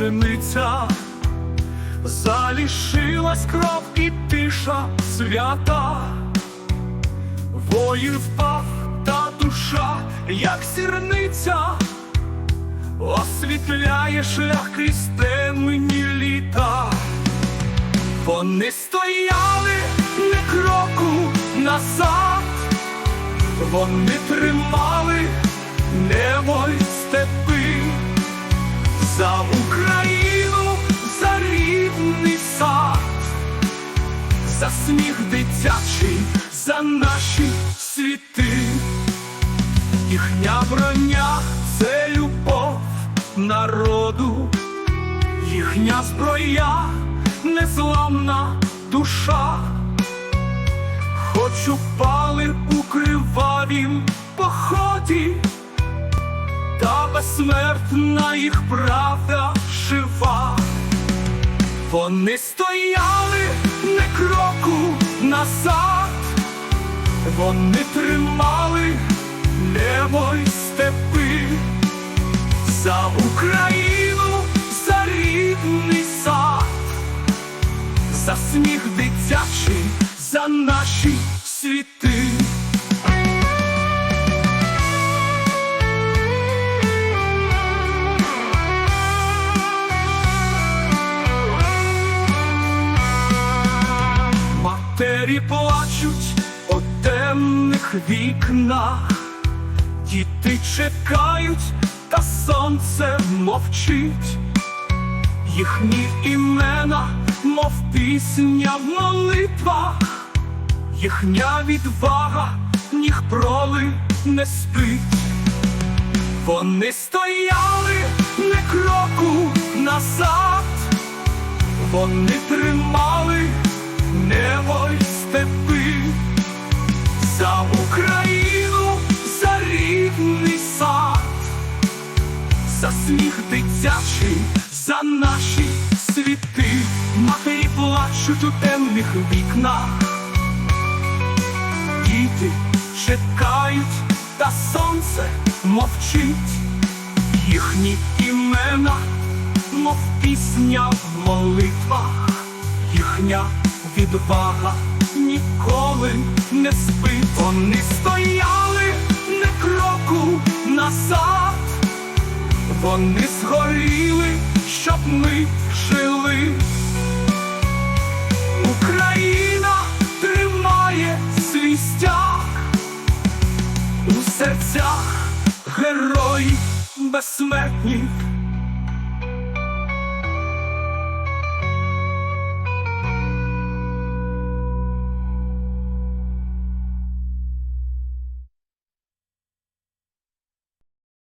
пшениця, залишилась кров і тиша свята, воїн впав та душа, як сірниця, освітляє шлях крізь темні літа. Вони стояли не кроку назад, вони тримали небо й степи. За Україну, за сміх дитячий, за наші світи. Їхня броня це любов народу, їхня зброя незламна душа, хоч упали у кривавім поході, та безсмертна їх правда жива. Вони стояли не кроку назад, вони тримали небо степи. За Україну, за рідний сад, за сміх дитячий, за наші Матері плачуть у темних вікнах, діти чекають, та сонце мовчить, їхні імена, мов пісня в молитвах, їхня відвага, ніг проли не спить. Вони стояли не кроку назад, вони тримали небо степи за Україну, за рідний сад, за сміх дитячий, за наші світи, матері плачуть у темних вікнах, діти чекають, та сонце мовчить, їхні імена, мов пісня в молитвах, їхня відвага ніколи не спить. Вони стояли не кроку назад, вони згоріли, щоб ми жили. Україна тримає свій стяг у серцях герої безсмертні